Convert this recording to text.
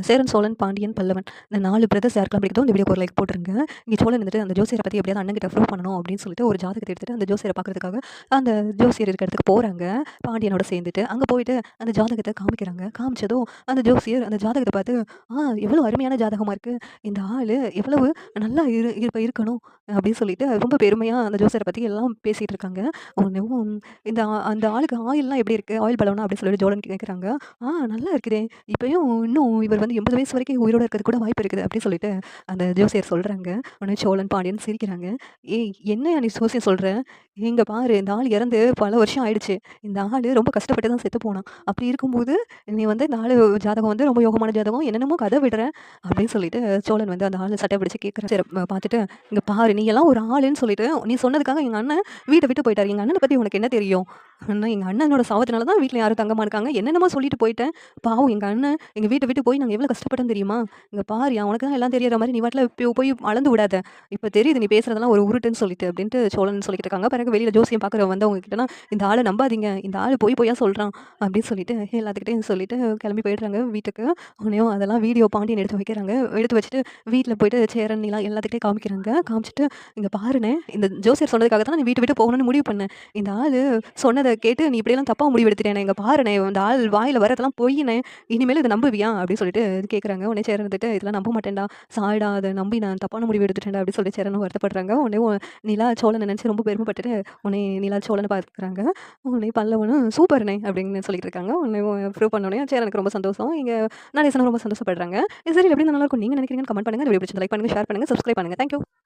சேரன் சோழன் பாண்டியன் பல்லவன் இந்த நாலு பிரதர்ஸ் யாருக்கெல்லாம் பிடிக்கும் இந்த வீடியோ ஒரு லைக் போட்டுருங்க. இங்கே சோழன் வந்துட்டு அந்த ஜோசியரை பற்றி எப்படியாவது அண்ணன் கிட்ட ப்ரூவ் பண்ணணும் அப்படின்னு சொல்லிட்டு ஒரு ஜாதகத்தை எடுத்துகிட்டு அந்த ஜோசியரை பார்க்குறதுக்காக அந்த ஜோசியர் இருக்க இடத்துக்கு போகிறாங்க பாண்டியனோட சேர்ந்துட்டு அங்கே போயிட்டு அந்த ஜாதகத்தை காமிக்கிறாங்க. காமிச்சதும் அந்த ஜோசியர் அந்த ஜாதகத்தை பார்த்து ஆ எவ்வளோ அருமையான ஜாதகமாக இருக்குது இந்த ஆள் எவ்வளவு நல்லா இரு இருப்ப இருக்கணும். அப்படின்னு சொல்லிட்டு ரொம்ப பெருமையாக அந்த ஜோசியரை பற்றி எல்லாம் பேசிகிட்டு இருக்காங்க. ஒன்றும் இந்த ஆ- அந்த ஆளுக்கு ஆயில்லாம் எப்படி இருக்குது ஆயில் பலவனா? அப்படின்னு சொல்லிட்டு ஜோலன் கேட்குறாங்க ஆ நல்லா இருக்குதே. இப்போயும் இன்னும் இவர் வந்து எண்பது வயசு வரைக்கும் உயிரோடு இருக்கிறது கூட வாய்ப்பு இருக்குது அப்படின்னு சொல்லிட்டு அந்த ஜோசியர் சொல்கிறாங்க உடனே சோழன் பாண்டியன் சிரிக்கிறாங்க. ஏய் என்ன நீ ஜோசியம் சொல்கிற இங்கே பாரு இந்த ஆள் இறந்து பல வருஷம் ஆயிடுச்சு. இந்த ஆள் ரொம்ப கஷ்டப்பட்டு தான் செத்து போனான். அப்படி இருக்கும்போது நீ வந்து இந்த ஆள் ஜாதகம் வந்து ரொம்ப யோகமான ஜாதகம் என்னென்னமோ கதை விடுற அப்படின்னு சொல்லிட்டு சோழன் வந்து அந்த ஆள் சட்டை பிடிச்சி கேட்குற சரி பார்த்துட்டு இங்கே பாரு நீ எல்லாம் ஒரு ஆளுன்னு சொல்லிட்டு நீ சொன்னதுக்காக எங்கள் அண்ணன் வீட்டை விட்டு போயிட்டார். எங்கள் அண்ணனை பற்றி உனக்கு என்ன தெரியும்? ஆனால் எங்கள் அண்ணனோட சாவத்தினால தான் வீட்டில் யாரும் தங்கமாக இருக்காங்க. என்னென்னமோ சொல்லிட்டு போயிட்டேன். பாவம் எங்கள் அண்ணன் எங்கள் வீட்டை விட்டு போய் நாங்கள் எவ்வளோ கஷ்டப்பட்டோம் தெரியுமா? இங்கே பாரு உனக்கு தான் எல்லாம் தெரியற மாதிரி நீ வாட்டில் போய் போய் அளந்து விடாத. இப்போ தெரியுது நீ பேசுகிறதெல்லாம் ஒரு உருட்டுன்னு சொல்லிட்டு அப்படின்ட்டு சோழன் சொல்லிட்டு இருக்காங்க. பிறகு வெளியில் ஜோசியம் பார்க்குற வந்தவங்க கிட்டலாம் இந்த ஆளை நம்பாதீங்க. இந்த ஆள் போய் போயா சொல்கிறான் அப்படின்னு சொல்லிட்டு எல்லாத்துக்கிட்டையும் சொல்லிட்டு கிளம்பி போயிடுறாங்க வீட்டுக்கு. அவனையும் அதெல்லாம் வீடியோ பாண்டியன் எடுத்து வைக்கிறாங்க. எடுத்து வச்சுட்டு வீட்டில் போயிட்டு சேரன் நீலாம் எல்லாத்துக்கிட்டே காமிக்கிறாங்க. காமிச்சிட்டு இங்கே பாருனேன் இந்த ஜோசியர் சொன்னதுக்காக தான் நீ வீட்டு விட்டு போகணும்னு முடிவு பண்ணேன். இந்த ஆள் சொன்னதை கேட்டு நீ இப்படியெல்லாம் தப்பாக முடிவு எடுத்துட்டேன் எங்கள் பாருண்ணே இந்த ஆள் வாயில் வரதெல்லாம் பொய்யினே இனிமேல் இதை நம்புவியா? அப்படின்னு சொல்லிட்டு கேட்குறாங்க உடனே சேரன் இதெல்லாம் நம்ப மாட்டேன்டா சாய்டா அதை நம்பி நான் தப்பான முடிவு எடுத்துட்டேன்டா அப்படின்னு சொல்லி சேரனும் வருத்தப்படுறாங்க. உடனே நிலா சோழனை நினச்சி ரொம்ப பெருமைப்பட்டுட்டு உடனே நிலா சோழனை பார்க்குறாங்க. உடனே பல்லவனும் சூப்பர்னே அப்படின்னு சொல்லிட்டு இருக்காங்க. உடனே ப்ரூவ் பண்ணோடனே சேரனுக்கு ரொம்ப சந்தோஷம். இங்கே நான் ரொம்ப சந்தோஷப்படுறாங்க. சரி எப்படி நல்லா இருக்கும். நீங்கள் நினைக்கிறீங்கன்னு கமெண்ட் பண்ணுங்கள் வீடியோ பிடிச்சி லைக் பண்ணுங்கள் ஷேர் பண்ணுங்கள் சப்ஸ்கிரைப் பண்ணுங்கள் தேங்க்யூ